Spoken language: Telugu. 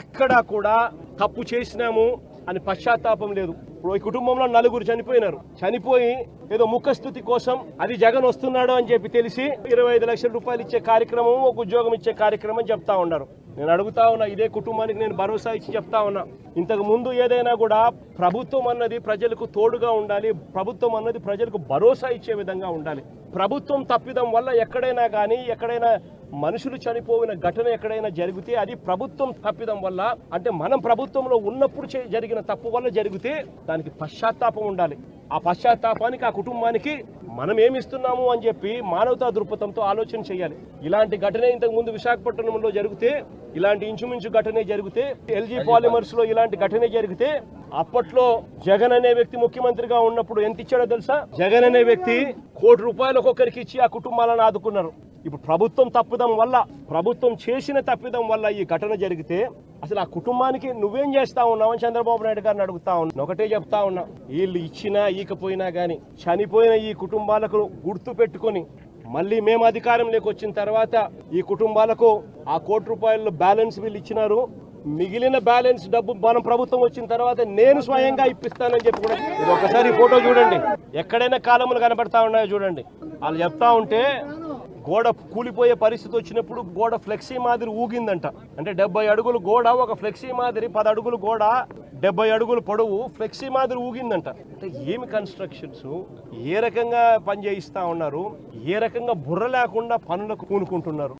ఎక్కడా కూడా తప్పు చేసినాము అని పశ్చాత్తాపం లేదు. ఇప్పుడు ఈ కుటుంబంలో నలుగురు చనిపోయినారు. చనిపోయి ఏదో ముఖస్థుతి కోసం అది జగన్ వస్తున్నాడు అని చెప్పి తెలిసి ఇరవై ఐదు లక్షల రూపాయలు ఇచ్చే కార్యక్రమం ఒక ఉద్యోగం ఇచ్చే కార్యక్రమం చెప్తా ఉన్నారు. నేను అడుగుతా ఉన్నా ఇదే కుటుంబానికి నేను భరోసా ఇచ్చి చెప్తా ఉన్నా. ఇంతకు ముందు ఏదైనా కూడా ప్రభుత్వం అన్నది ప్రజలకు తోడుగా ఉండాలి ప్రభుత్వం అన్నది ప్రజలకు భరోసా ఇచ్చే విధంగా ఉండాలి. ప్రభుత్వం తప్పిదం వల్ల ఎక్కడైనా కానీ ఎక్కడైనా మనుషులు చనిపోయిన ఘటన ఎక్కడైనా జరిగితే అది ప్రభుత్వం తప్పిదం వల్ల అంటే మనం ప్రభుత్వంలో ఉన్నప్పుడు చే- జరిగిన తప్పు వల్ల జరిగితే దానికి పశ్చాత్తాపం ఉండాలి. ఆ పశ్చాత్తాపానికి ఆ కుటుంబానికి మనం ఏమిస్తున్నాము అని చెప్పి మానవతా దృక్పథంతో ఆలోచన చేయాలి. ఇలాంటి ఘటనే ఇంతకు ముందు విశాఖపట్నంలో జరిగితే ఇలాంటి ఇంచుమించు ఘటనే జరిగితే ఎల్జీ పాలిమర్స్లో ఇలాంటి ఘటనే జరిగితే అప్పట్లో జగన్ అనే వ్యక్తి ముఖ్యమంత్రిగా ఉన్నప్పుడు ఎంత ఇచ్చాడో తెలుసా? జగన్ అనే వ్యక్తి కోటి రూపాయలు ఒక్కొక్కరికి ఇచ్చి ఆ కుటుంబాలను ఆదుకున్నారు. ఇప్పుడు ప్రభుత్వం తప్పిదం వల్ల ప్రభుత్వం చేసిన తప్పిదం వల్ల ఈ ఘటన జరిగితే అసలు ఆ కుటుంబానికి నువ్వేం చేస్తా ఉన్నావు అని చంద్రబాబు నాయుడు గారిని అడుగుతా ఉన్నా. ఒకటే చెప్తా ఉన్నా. వీళ్ళు ఇచ్చినా ఈకపోయినా కానీ చనిపోయిన ఈ కుటుంబాలకు గుర్తు పెట్టుకొని మళ్ళీ మేము అధికారంలోకి వచ్చిన తర్వాత ఈ కుటుంబాలకు ఆ కోటి రూపాయల బ్యాలెన్స్ వీళ్ళు ఇచ్చినారు. మిగిలిన బ్యాలెన్స్ డబ్బు మనం ప్రభుత్వం వచ్చిన తర్వాత నేను స్వయంగా ఇప్పిస్తానని చెప్పి కూడా ఇది ఒకసారి ఫోటో చూడండి. ఎక్కడైనా కాలములు కనబడతా ఉన్నాయో చూడండి. వాళ్ళు చెప్తా ఉంటే గోడ కూలిపోయే పరిస్థితి వచ్చినప్పుడు గోడ ఫ్లెక్సీ మాదిరి ఊగిందంట. అంటే డెబ్బై అడుగులు గోడ ఒక ఫ్లెక్సీ మాదిరి పది అడుగులు గోడ డెబ్బై అడుగులు పొడవు ఫ్లెక్సీ మాదిరి ఊగిందంట. అంటే ఏమి కన్స్ట్రక్షన్స్ ఏ రకంగా పని చేయిస్తా ఉన్నారు? ఏ రకంగా బుర్ర లేకుండా పనులకు కూనుకుంటున్నారు